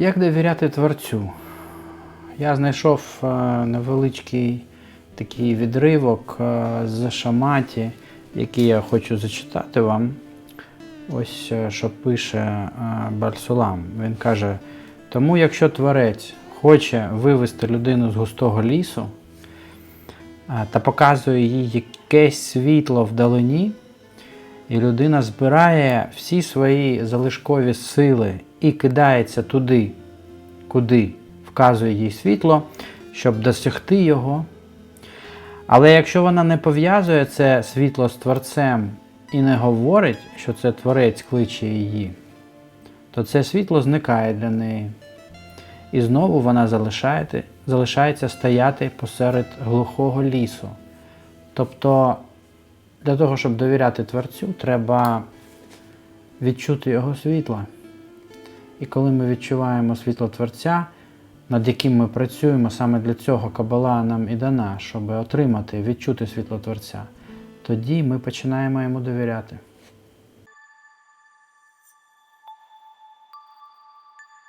Як довіряти творцю? Я знайшов е, невеличкий такий відривок е, з Шаматі, який я хочу зачитати вам. Ось е, що пише Барсулам. Він каже: тому, якщо творець хоче вивести людину з густого лісу та показує їй якесь світло вдалині, і людина збирає всі свої залишкові сили і кидається туди, куди вказує їй світло, щоб досягти його. Але якщо вона не пов'язує це світло з творцем і не говорить, що це творець кличе її, то це світло зникає для неї. І знову вона залишається стояти посеред глухого лісу. Тобто для того, щоб довіряти Творцю, треба відчути його світло. І коли ми відчуваємо світло Творця, над яким ми працюємо, саме для цього Кабала нам і дана, щоб отримати, відчути світло Творця, тоді ми починаємо йому довіряти.